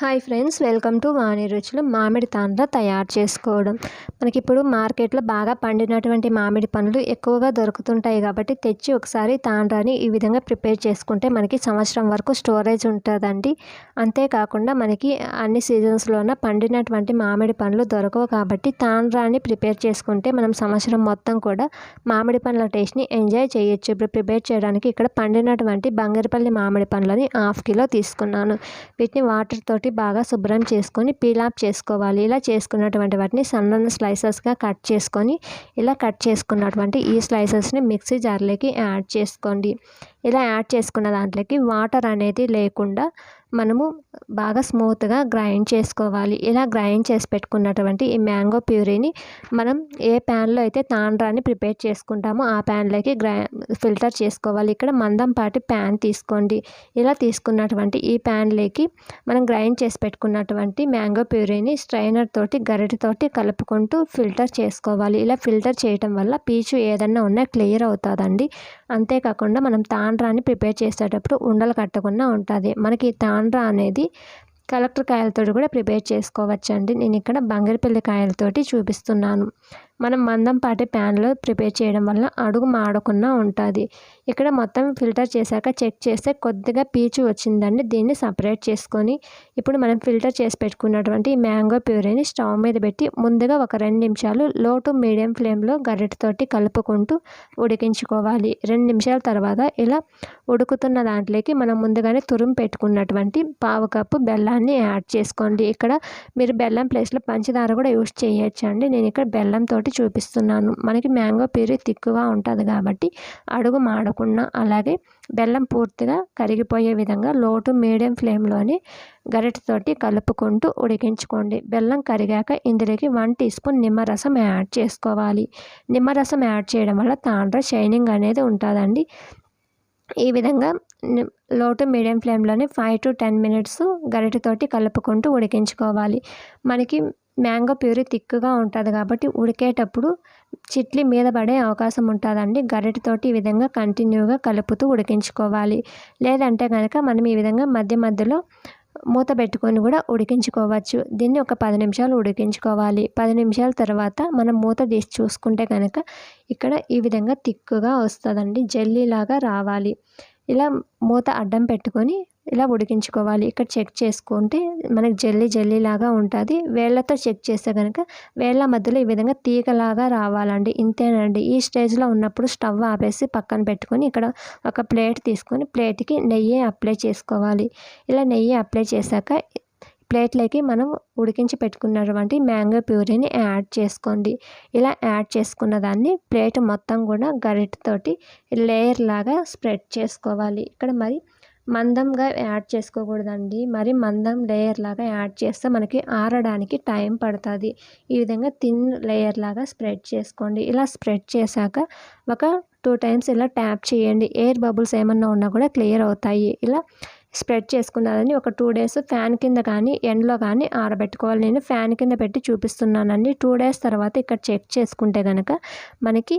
Hi friends welcome to Vani రుచులు మామిడి తాండ్ర తయారు చేసుకోవడం. మనకి ఇప్పుడు మార్కెట్లో బాగా పండినటువంటి మామిడి పండ్లు ఎక్కువగా దొరుకుతుంటాయి కాబట్టి తెచ్చి ఒకసారి తాండ్రాని ఈ విధంగా ప్రిపేర్ చేసుకుంటే మనకి సంవత్సరం వరకు స్టోరేజ్ ఉంటుందండి. అంతేకాకుండా మనకి అన్ని సీజన్స్లోన పండినటువంటి మామిడి పండ్లు దొరకవు కాబట్టి తాండ్రాని ప్రిపేర్ చేసుకుంటే మనం సంవత్సరం మొత్తం కూడా మామిడి పండ్ల టేస్ట్ని ఎంజాయ్ చేయొచ్చు. ఇప్పుడు ప్రిపేర్ చేయడానికి ఇక్కడ పండినటువంటి బంగారుపల్లి మామిడి పండ్లని హాఫ్ కిలో తీసుకున్నాను. వీటిని వాటర్ తోటి బాగా శుభ్రం చేసుకొని పీలాప్ చేసుకోవాలి. ఇలా చేసుకున్నటువంటి వాటిని సన్న స్లైసెస్గా కట్ చేసుకొని ఇలా కట్ చేసుకున్నటువంటి ఈ స్లైసెస్ని మిక్సీ జార్లోకి యాడ్ చేసుకోండి. ఇలా యాడ్ చేసుకున్న దాంట్లోకి వాటర్ అనేది లేకుండా మనము బాగా స్మూత్గా గ్రైండ్ చేసుకోవాలి. ఇలా గ్రైండ్ చేసి పెట్టుకున్నటువంటి ఈ మ్యాంగో ప్యూరీని మనం ఏ ప్యాన్లో అయితే తాండ్రాన్ని ప్రిపేర్ చేసుకుంటామో ఆ ప్యాన్లోకి గ్రై ఫిల్టర్ చేసుకోవాలి. ఇక్కడ మందంపాటి ప్యాన్ తీసుకోండి. ఇలా తీసుకున్నటువంటి ఈ ప్యాన్లోకి మనం గ్రైండ్ చేసి పెట్టుకున్నటువంటి మ్యాంగో ప్యూరీని స్ట్రైనర్ తోటి గరిటతోటి కలుపుకుంటూ ఫిల్టర్ చేసుకోవాలి. ఇలా ఫిల్టర్ చేయటం వల్ల పీచు ఏదన్నా ఉన్నా క్లియర్ అవుతుందండి. అంతేకాకుండా మనం తాండ్రాన్ని ప్రిపేర్ చేసేటప్పుడు ఉండలు కట్టకుండా ఉంటుంది. మనకి తాండ్రా అనేది కలెక్టర్ కాయలతో కూడా ప్రిపేర్ చేసుకోవచ్చండి. నేను ఇక్కడ బంగారుపల్లి కాయలతోటి చూపిస్తున్నాను. మనం మందంపాటి ప్యాన్లో ప్రిపేర్ చేయడం వల్ల అడుగు మాడకుండా ఉంటుంది. ఇక్కడ మొత్తం ఫిల్టర్ చేశాక చెక్ చేస్తే కొద్దిగా పీచు వచ్చిందండి. దీన్ని సపరేట్ చేసుకొని ఇప్పుడు మనం ఫిల్టర్ చేసి పెట్టుకున్నటువంటి మ్యాంగో ప్యూరీని స్టవ్ మీద పెట్టి ముందుగా ఒక రెండు నిమిషాలు లో టు మీడియం ఫ్లేమ్లో గరిటతోటి కలుపుకుంటూ ఉడికించుకోవాలి. రెండు నిమిషాల తర్వాత ఇలా ఉడుకుతున్న దాంట్లోకి మనం ముందుగానే తురుము పెట్టుకున్నటువంటి పావు కప్పు బెల్లాన్ని యాడ్ చేసుకోండి. ఇక్కడ మీరు బెల్లం ప్లేస్లో పంచదార కూడా యూస్ చేయొచ్చు అండి నేను ఇక్కడ బెల్లంతో చూపిస్తున్నాను. మనకి మ్యాంగో ప్యూరీ తిక్కుగా ఉంటుంది కాబట్టి అడుగు మాడకుండా అలాగే బెల్లం పూర్తిగా కరిగిపోయే విధంగా లోటు మీడియం ఫ్లేమ్లోని గరిటతోటి కలుపుకుంటూ ఉడికించుకోండి. బెల్లం కరిగాక ఇందులోకి వన్ టీ స్పూన్ నిమ్మరసం యాడ్ చేసుకోవాలి. నిమ్మరసం యాడ్ చేయడం వల్ల తాండ్ర షైనింగ్ అనేది ఉంటుందండి. ఈ విధంగా లో టు మీడియం ఫ్లేమ్లోనే ఫైవ్ టు టెన్ మినిట్స్ గరిటతోటి కలుపుకుంటూ ఉడికించుకోవాలి. మనకి మ్యాంగో ప్యూరీ థిక్గా ఉంటుంది కాబట్టి ఉడికేటప్పుడు చిట్లి మీద పడే అవకాశం ఉంటుందండి. గరిటతోటి ఈ విధంగా కంటిన్యూగా కలుపుతూ ఉడికించుకోవాలి. లేదంటే కనుక మనం ఈ విధంగా మధ్య మధ్యలో మూత పెట్టుకొని కూడా ఉడికించుకోవచ్చు. దీన్ని ఒక పది నిమిషాలు ఉడికించుకోవాలి. పది నిమిషాల తర్వాత మనం మూత తీసి చూసుకుంటే కనుక ఇక్కడ ఈ విధంగా తిక్కుగా వస్తుందండి. జెల్లీలాగా రావాలి. ఇలా మూత అడ్డం పెట్టుకొని ఇలా ఉడికించుకోవాలి. ఇక్కడ చెక్ చేసుకుంటే మనకి జల్లీ జల్లీ లాగా ఉంటుంది. వేళ్ళతో చెక్ చేస్తే కనుక వేళ్ళ మధ్యలో ఈ విధంగా తీగలాగా రావాలండి. ఇంతేనండి. ఈ స్టేజ్లో ఉన్నప్పుడు స్టవ్ ఆపేసి పక్కన పెట్టుకొని ఇక్కడ ఒక ప్లేట్ తీసుకొని ప్లేట్కి నెయ్యి అప్లై చేసుకోవాలి. ఇలా నెయ్యి అప్లై చేశాక ప్లేట్లోకి మనం ఉడికించి పెట్టుకున్నటువంటి మ్యాంగో ప్యూరీని యాడ్ చేసుకోండి. ఇలా యాడ్ చేసుకున్న దాన్ని ప్లేట్ మొత్తం కూడా గరిటతోటి లేయర్ లాగా స్ప్రెడ్ చేసుకోవాలి. ఇక్కడ మరి మందంగా యాడ్ చేసుకోకూడదండి. మరి మందం లేయర్ లాగా యాడ్ చేస్తే మనకి ఆరడానికి టైం పడుతుంది. ఈ విధంగా థిన్ లేయర్ లాగా స్ప్రెడ్ చేసుకోండి. ఇలా స్ప్రెడ్ చేశాక ఒక టూ టైమ్స్ ఇలా ట్యాప్ చేయండి. ఎయిర్ బబుల్స్ ఏమన్నా ఉన్నా కూడా క్లియర్ అవుతాయి. ఇలా స్ప్రెడ్ చేసుకున్నారని ఒక టూ డేస్ ఫ్యాన్ కింద కానీ ఎండ్లో కానీ ఆరబెట్టుకోవాలి. నేను ఫ్యాన్ కింద పెట్టి చూపిస్తున్నానండి. టూ డేస్ తర్వాత ఇక్కడ చెక్ చేసుకుంటే కనుక మనకి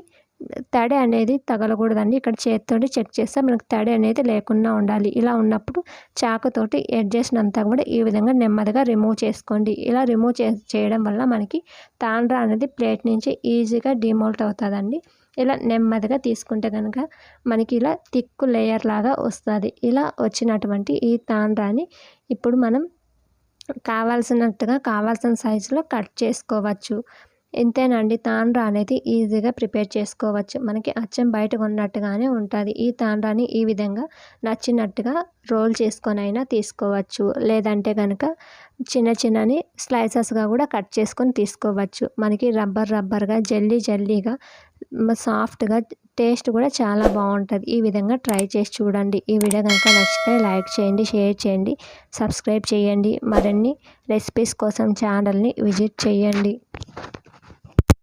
తడి అనేది తగలకూడదండి. ఇక్కడ చేతితోటి చెక్ చేస్తే మనకు తడి అనేది లేకుండా ఉండాలి. ఇలా ఉన్నప్పుడు చాకుతోటి ఎడ్జెస్ అంతా కూడా ఈ విధంగా నెమ్మదిగా రిమూవ్ చేసుకోండి. ఇలా రిమూవ్ చే చేయడం వల్ల మనకి తాండ్ర అనేది ప్లేట్ నుంచి ఈజీగా డిమోల్ట్ అవుతుందండి. ఇలా నెమ్మదిగా తీసుకుంటే కనుక మనకి ఇలా తిక్కు లేయర్ లాగా వస్తుంది. ఇలా వచ్చినటువంటి ఈ తాండ్రాని ఇప్పుడు మనం కావాల్సినట్టుగా కావాల్సిన సైజులో కట్ చేసుకోవచ్చు. ఇంతేనండి తాండ్రా అనేది ఈజీగా ప్రిపేర్ చేసుకోవచ్చు. మనకి అచ్చం బయట ఉన్నట్టుగానే ఉంటుంది. ఈ తాండ్రాని ఈ విధంగా నచ్చినట్టుగా రోల్ చేసుకొని అయినా తీసుకోవచ్చు. లేదంటే కనుక చిన్న చిన్నని స్లైసెస్గా కూడా కట్ చేసుకొని తీసుకోవచ్చు. మనకి రబ్బర్ రబ్బర్గా జల్లీ జల్లీగా సాఫ్ట్గా టేస్ట్ కూడా చాలా బాగుంటుంది. ఈ విధంగా ట్రై చేసి చూడండి. ఈ వీడియో కనుక నచ్చితే లైక్ చేయండి షేర్ చేయండి సబ్స్క్రైబ్ చేయండి. మరిన్ని రెసిపీస్ కోసం ఛానల్ని విజిట్ చేయండి.